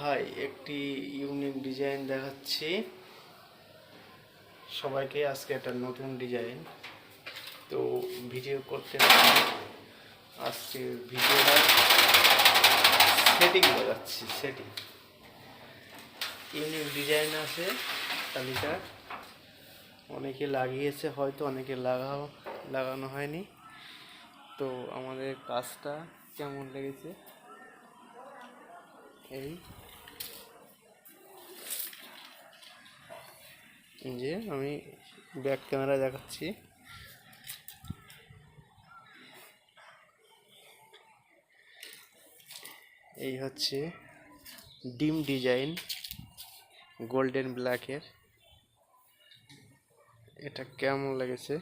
High, একটি unique design দেখাচ্ছি। সবাইকে আজকে একটা নতুন ডিজাইন তো ভিডিও করতে আজকে ভিডিওটা সেটিং বাজাচ্ছি সেটিং ইউনিক ডিজাইন আছে, তালিকা। অনেকে লাগিয়েছে হয়তো, অনেকে লাগাও, লাগানো হয়নি। তো আমাদের কাজটা কেমন লেগেছে? এই। যে আমি ব্যাক ক্যামেরা দেখাচ্ছি। এই হচ্ছে ডিম ডিজাইন গোল্ডেন ব্ল্যাকের। এটা কেমন লেগেছে?